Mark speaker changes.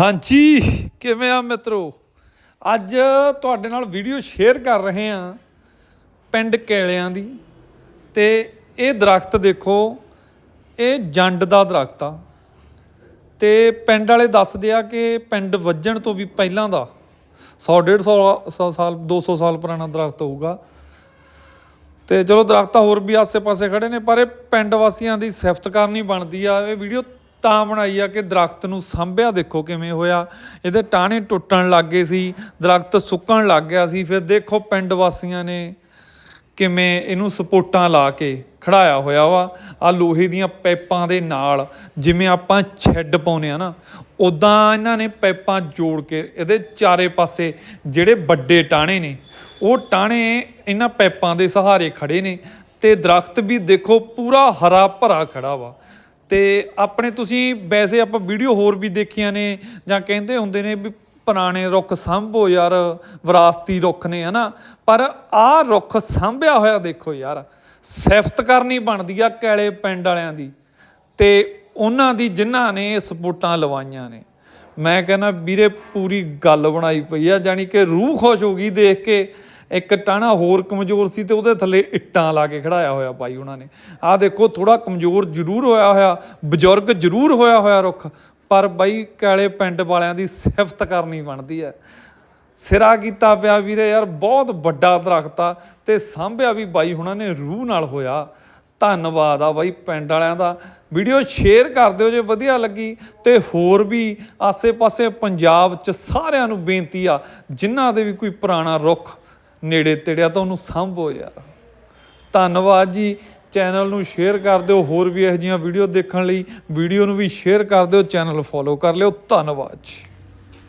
Speaker 1: ਹਾਂਜੀ, ਕਿਵੇਂ ਆ ਮਿੱਤਰੋ? ਅੱਜ ਤੁਹਾਡੇ ਨਾਲ ਵੀਡੀਓ ਸ਼ੇਅਰ ਕਰ ਰਹੇ ਆ ਪਿੰਡ ਕੇਲਿਆਂ ਦੀ ਤੇ ਇਹ ਦਰਖਤ ਦੇਖੋ, ਇਹ ਜੰਡ ਦਾ ਦਰਖਤ ਆ। ਤੇ ਪਿੰਡ ਵਾਲੇ ਦੱਸਦੇ ਆ ਕਿ ਪਿੰਡ ਵੱਜਣ ਤੋਂ ਵੀ ਪਹਿਲਾਂ ਦਾ 100 150 ਸਾਲ 200 ਸਾਲ ਪੁਰਾਣਾ ਦਰਖਤ ਹੋਊਗਾ। ਤੇ ਚਲੋ ਦਰਖਤਾਂ ਹੋਰ ਵੀ ਆਸੇ-ਪਾਸੇ ਖੜੇ ਨੇ, ਪਰ ਇਹ ਪਿੰਡ ਵਾਸੀਆਂ ਦੀ ਸਿਫਤ ਕਰਨੀ ਬਣਦੀ ਆ। ਇਹ ਵੀਡੀਓ ਤਾਂ ਬਣਾਈ ਆ ਕਿ ਦਰਖਤ ਨੂੰ ਸਾਂਭਿਆ ਦੇਖੋ ਕਿਵੇਂ ਹੋਇਆ। ਇਹਦੇ ਟਾਹਣੇ ਟੁੱਟਣ ਲੱਗ ਗਏ ਸੀ, ਦਰਖਤ ਸੁੱਕਣ ਲੱਗ ਗਿਆ ਸੀ। ਫਿਰ ਦੇਖੋ ਪਿੰਡ ਵਾਸੀਆਂ ਨੇ ਕਿਵੇਂ ਇਹਨੂੰ ਸਪੋਰਟਾਂ ਲਾ ਕੇ ਖੜਾਇਆ ਹੋਇਆ ਵਾ। ਆ ਲੋਹੇ ਦੀਆਂ ਪਾਈਪਾਂ ਦੇ ਨਾਲ ਜਿਵੇਂ ਆਪਾਂ ਛੱਡ ਪਾਉਨੇ ਆ ਨਾ ਉਦਾਂ ਇਹਨਾਂ ਨੇ ਪਾਈਪਾਂ ਜੋੜ ਕੇ ਇਹਦੇ ਚਾਰੇ ਪਾਸੇ ਜਿਹੜੇ ਵੱਡੇ ਟਾਣੇ ਨੇ, ਉਹ ਟਾਣੇ ਇਹਨਾਂ ਪਾਈਪਾਂ ਦੇ ਸਹਾਰੇ ਖੜੇ ਨੇ ਤੇ ਦਰਖਤ ਵੀ ਦੇਖੋ ਪੂਰਾ ਹਰਾ ਭਰਾ ਖੜਾ ਵਾ। ਤੇ ਆਪਣੇ ਤੁਸੀਂ ਵੈਸੇ ਆਪਾਂ ਵੀਡੀਓ ਹੋਰ ਵੀ ਦੇਖੀਆਂ ਨੇ ਜਾਂ ਕਹਿੰਦੇ ਹੁੰਦੇ ਨੇ ਵੀ ਪੁਰਾਣੇ ਰੁੱਖ ਸਾਂਭੋ ਯਾਰ, ਵਿਰਾਸਤੀ ਰੁੱਖ ਨੇ, ਹਨਾ? ਪਰ ਆਹ ਰੁੱਖ ਸਾਂਭਿਆ ਹੋਇਆ ਦੇਖੋ ਯਾਰ, ਸਿਫਤ ਕਰਨੀ ਬਣਦੀ ਆ ਕੈਲੇ ਪਿੰਡ ਵਾਲਿਆਂ ਦੀ ਤੇ ਉਹਨਾਂ ਦੀ ਜਿਨ੍ਹਾਂ ਨੇ ਇਹ ਸਪੋਰਟਾਂ ਲਵਾਈਆਂ ਨੇ। ਮੈਂ ਕਹਿੰਦਾ ਵੀਰੇ ਪੂਰੀ ਗੱਲ ਬਣਾਈ ਪਈ ਆ ਜਾਨੀ ਕਿ ਰੂਹ ਖੁਸ਼ ਹੋ ਗਈ ਦੇਖ ਕੇ ਇੱਕ ਟਾਣਾ ਹੋਰ ਕਮਜ਼ੋਰ ਸੀ ਤੇ ਉਹਦੇ ਥੱਲੇ ਇੱਟਾਂ ਲਾ ਕੇ ਖੜਾਇਆ ਹੋਇਆ ਬਾਈ ਉਹਨਾਂ ਨੇ। ਆਹ ਦੇਖੋ ਥੋੜਾ ਕਮਜ਼ੋਰ ਜ਼ਰੂਰ ਹੋਇਆ ਹੋਇਆ, ਬਜ਼ੁਰਗ ਜ਼ਰੂਰ ਹੋਇਆ ਹੋਇਆ ਰੁੱਖ, ਪਰ ਬਾਈ ਕਾਲੇ ਪਿੰਡ ਵਾਲਿਆਂ ਦੀ ਸਿਫਤ ਕਰਨੀ ਬਣਦੀ ਹੈ। ਸਿਰਾ ਕੀਤਾ ਪਿਆ ਵੀਰੇ ਯਾਰ, ਬਹੁਤ ਵੱਡਾ ਦਰਖਤ ਆ ਤੇ ਸਾਂਭਿਆ ਵੀ ਬਾਈ ਹੁਣਾਂ ਨੇ, ਰੂਹ ਨਾਲ ਹੋਇਆ। ਧੰਨਵਾਦ ਆ ਬਾਈ ਪਿੰਡ ਵਾਲਿਆਂ ਦਾ। ਵੀਡੀਓ ਸ਼ੇਅਰ ਕਰ ਦਿਓ ਜੇ ਵਧੀਆ ਲੱਗੀ ਤੇ ਹੋਰ ਵੀ ਆਸੇ-ਪਾਸੇ ਪੰਜਾਬ 'ਚ ਸਾਰਿਆਂ ਨੂੰ ਬੇਨਤੀ ਆ, ਜਿਨ੍ਹਾਂ ਦੇ ਵੀ ਕੋਈ ਪੁਰਾਣਾ ਰੁੱਖ ਨੇੜੇ ਤੇੜਿਆ ਤਾਂ ਉਹਨੂੰ ਸਾਂਭੋ ਯਾਰ। ਧੰਨਵਾਦ ਜੀ, ਚੈਨਲ ਨੂੰ ਸ਼ੇਅਰ ਕਰ ਦਿਓ, ਹੋਰ ਵੀ ਇਹੋ ਜਿਹੀਆਂ ਵੀਡੀਓ ਦੇਖਣ ਲਈ ਵੀਡੀਓ ਨੂੰ ਵੀ ਸ਼ੇਅਰ ਕਰ ਦਿਓ, ਚੈਨਲ ਫੋਲੋ ਕਰ ਲਿਓ। ਧੰਨਵਾਦ ਜੀ।